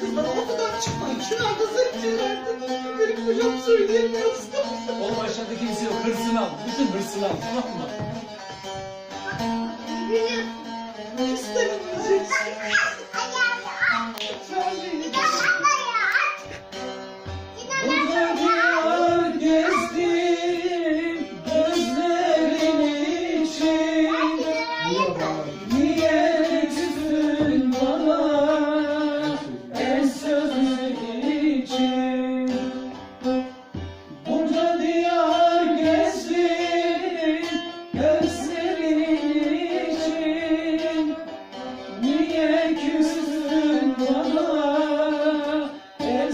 Kızlar odadan çıkmayın. Kenarda zevklerdi. Benim kocam söyleyemiyorsun. Oğlum aşağıda kimse yok. Hırsını al. Bütün hırsını al. Tamam mı?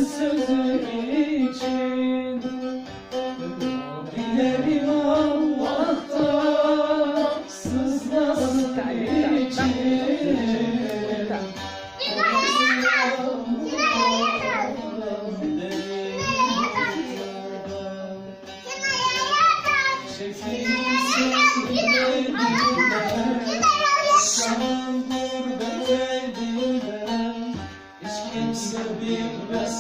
sözü için Dilerim Allah'tan sızlasın için Sen dur ben elinde Hiç kimse bilmez